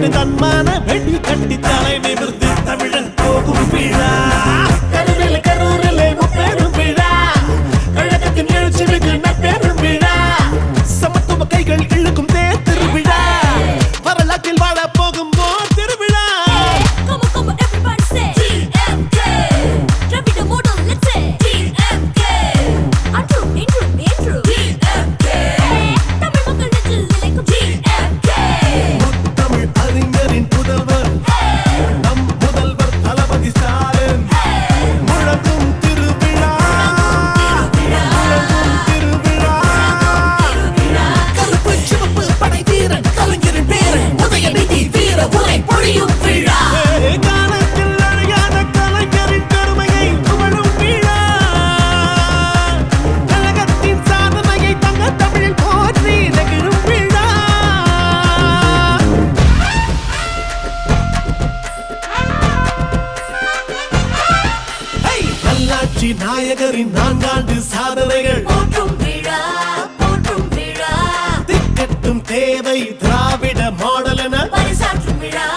போட்டு தன்மான வெட்டி கட்டி தலை நிமிர்ந்து புரட்சி நாயகரின் நான்காண்டு சாதனைகள். போற்றும் விழா போற்றும் விழா. திக்கட்டும் தேவை திராவிட மாடல் என பரிசாற்றும் விழா.